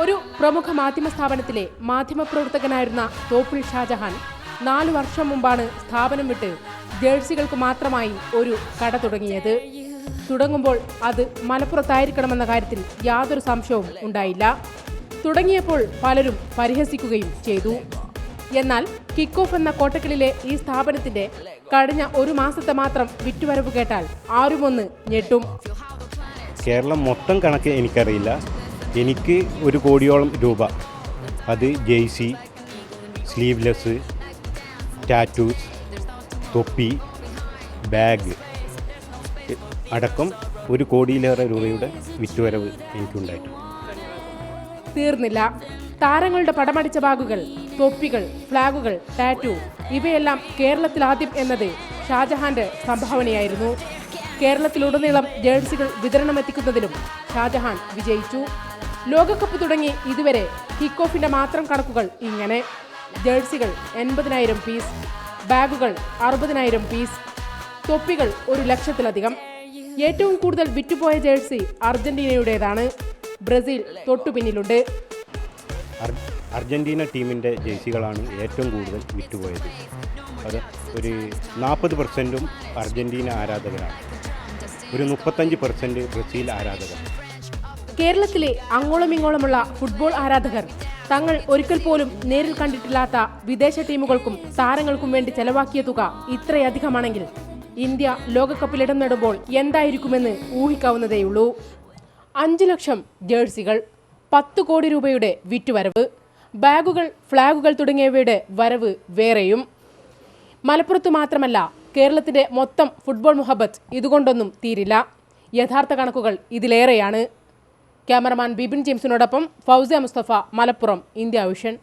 ഒരു പ്രമുഖ മാധ്യമ സ്ഥാപനത്തിലെ മാധ്യമപ്രവർത്തകനായിരുന്ന തോപ്പിൽ ഷാജഹാൻ നാലു വർഷം മുമ്പാണ് സ്ഥാപനം വിട്ട് ജേഴ്സികൾക്ക് മാത്രമായി ഒരു കട തുടങ്ങിയത്. തുടങ്ങുമ്പോൾ അത് മലപ്പുറത്തായിരിക്കണമെന്ന കാര്യത്തിൽ യാതൊരു സംശയവും ഉണ്ടായില്ല. തുടങ്ങിയപ്പോൾ പലരും പരിഹസിക്കുകയും ചെയ്തു. എന്നാൽ കിക്ക് ഓഫ് എന്ന കോട്ടക്കലിലെ ഈ സ്ഥാപനത്തിന്റെ കഴിഞ്ഞ ഒരു മാസത്തെ മാത്രം വിറ്റുവരവ് കേട്ടാൽ ആരുമൊന്ന് ഞെട്ടും. കേരളം മൊത്തം കണക്ക് എനിക്കറിയില്ല. എനിക്ക് ഒരു കോടിയോളം രൂപ. അത് ജെയ്സി സ്ലീവ്ലെസ് ടാറ്റൂസ് തൊപ്പി ബാഗ് അടക്കം ഒരു കോടിയിലേറെ രൂപയുടെ വിറ്റുവരവ് എനിക്കുണ്ടായിട്ടുണ്ട്. തീർന്നില്ല. താരങ്ങളുടെ പടമടിച്ച ബാഗുകൾ തൊപ്പികൾ ഫ്ലാഗുകൾ ടാറ്റൂ ഇവയെല്ലാം കേരളത്തിൽ ആദ്യം എന്നത് ഷാജഹാന്റെ സംഭാവനയായിരുന്നു. കേരളത്തിലുടനീളം ജേഴ്സികൾ വിതരണം വിതരണമെത്തിക്കുന്നതിലും ഷാജഹാൻ വിജയിച്ചു. ലോകകപ്പ് തുടങ്ങി ഇതുവരെ കിക്ക് ഓഫിന്റെ മാത്രം കണക്കുകൾ ഇങ്ങനെ. ജേഴ്സികൾ എൺപതിനായിരം പീസ് ബാഗുകൾ അറുപതിനായിരം പീസ് തൊപ്പികൾ ഒരു ലക്ഷത്തിലധികം. ഏറ്റവും കൂടുതൽ വിറ്റുപോയ ജേഴ്സി അർജന്റീനയുടേതാണ്. ബ്രസീൽ തൊട്ടുപിന്നിലുണ്ട് അർജന്റീന ടീമിന്റെ ജേഴ്സികളാണ് ഏറ്റവും കൂടുതൽ വിറ്റുപോയത്. അത് ഒരു നാൽപ്പത് പെർസെന്റും അർജന്റീന ആരാധകരാണ്. ഒരു മുപ്പത്തഞ്ച് പെർസെന്റ് ബ്രസീൽ ആരാധകർ. കേരളത്തിലെ അങ്ങോളമിങ്ങോളമുള്ള ഫുട്ബോൾ ആരാധകർ തങ്ങൾ ഒരിക്കൽ പോലും നേരിൽ കണ്ടിട്ടില്ലാത്ത വിദേശ ടീമുകൾക്കും താരങ്ങൾക്കും വേണ്ടി ചെലവാക്കിയ തുക ഇത്രയധികമാണെങ്കിൽ ഇന്ത്യ ലോകകപ്പിൽ ഇടം നേടുമ്പോൾ എന്തായിരിക്കുമെന്ന് ഊഹിക്കാവുന്നതേയുള്ളൂ. അഞ്ചു ലക്ഷം ജേഴ്സികൾ പത്ത് കോടി രൂപയുടെ വിറ്റുവരവ് ബാഗുകൾ ഫ്ളാഗുകൾ തുടങ്ങിയവയുടെ വരവ് വേറെയും. മലപ്പുറത്ത് മാത്രമല്ല കേരളത്തിന്റെ മൊത്തം ഫുട്ബോൾ മുഹബത്ത് ഇതുകൊണ്ടൊന്നും തീരില്ല. യഥാർത്ഥ കണക്കുകൾ ഇതിലേറെയാണ്. ക്യാമറമാൻ ബിബിൻ ജെയിംസിനോടൊപ്പം ഫൗസിയ മുസ്തഫ മലപ്പുറം ഇന്ത്യ വിഷൻ.